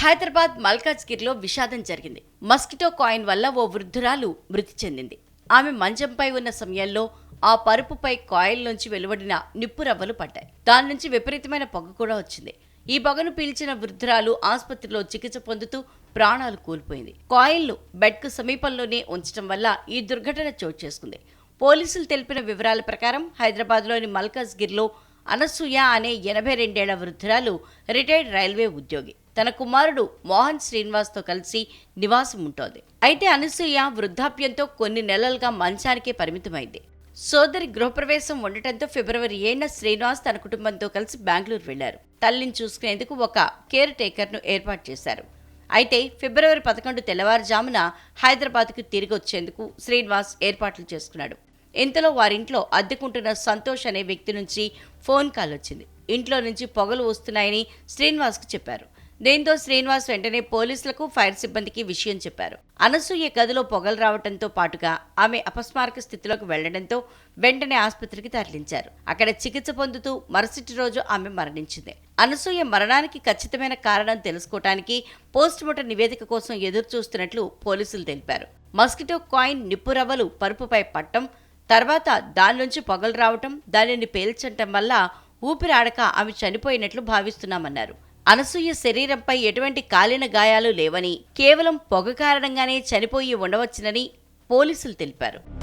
హైదరాబాద్ మల్కాజ్గిరిలో విషాదం జరిగింది. మస్కిటో కాయిన్ వల్ల ఓ వృద్ధురాలు మృతి చెందింది. ఆమె మంచంపై ఉన్న సమయంలో ఆ పరుపుపై కాయిల్ నుంచి వెలువడిన నిప్పు రవ్వలు పడ్డాయి. దాని నుంచి విపరీతమైన పొగ కూడా వచ్చింది. ఈ పొగను పీల్చిన వృద్ధురాలు ఆసుపత్రిలో చికిత్స పొందుతూ ప్రాణాలు కోల్పోయింది. కాయిల్ను బెడ్కు సమీపంలోనే ఉంచడం వల్ల ఈ దుర్ఘటన చోటు చేసుకుంది. పోలీసులు తెలిపిన వివరాల ప్రకారం హైదరాబాద్లోని మల్కాజ్గిరిలో అనసూయ అనే ఎనభై రెండేళ్ళ వృద్ధురాలు రిటైర్డ్ రైల్వే ఉద్యోగి. తన కుమారుడు మోహన్ శ్రీనివాస్తో కలిసి నివాసం ఉంటోంది. అయితే అనసూయ వృద్ధాప్యంతో కొన్ని నెలలుగా మంచానికే పరిమితమైంది. సోదరి గృహప్రవేశం ఉండటంతో ఫిబ్రవరి ఏడున శ్రీనివాస్ తన కుటుంబంతో కలిసి బెంగళూరు వెళ్ళారు తల్లిని చూసుకునేందుకు ఒక కేర్ టేకర్ను ఏర్పాటు చేశారు. అయితే ఫిబ్రవరి పదకొండు తెల్లవారుజామున హైదరాబాద్కు తిరిగి వచ్చేందుకు శ్రీనివాస్ ఏర్పాట్లు చేసుకున్నాడు. ఇంతలో వారింట్లో అద్దెకుంటున్న సంతోష్ అనే వ్యక్తి నుంచి ఫోన్ కాల్ వచ్చింది. ఇంట్లో నుంచి పొగలు వస్తున్నాయని శ్రీనివాస్కు చెప్పారు. దీంతో శ్రీనివాస్ వెంటనే పోలీసులకు ఫైర్ సిబ్బందికి విషయం చెప్పారు. అనసూయ గదిలో పొగలు రావడంతో పాటుగా ఆమె అపస్మారక స్థితిలోకి వెళ్ళడంతో వెంటనే ఆసుపత్రికి తరలించారు. అక్కడ చికిత్స పొందుతూ మరుసటి రోజు ఆమె మరణించింది. అనసూయ మరణానికి ఖచ్చితమైన కారణం తెలుసుకోవటానికి పోస్టుమార్టం నివేదిక కోసం ఎదురు చూస్తున్నట్లు పోలీసులు తెలిపారు. మస్కిటో కాయిన్ నిప్పు రవ్వలు పరుపుపై పట్టం తర్వాత దాని నుంచి పొగలు రావటం దానిని పేల్చటం వల్ల ఊపిరాడక ఆమె చనిపోయినట్లు భావిస్తున్నామన్నారు. అనసూయ శరీరంపై ఎటువంటి కాలిన గాయాలు లేవని కేవలం పొగ కారణంగానే చనిపోయి ఉండవచ్చునని పోలీసులు తెలిపారు.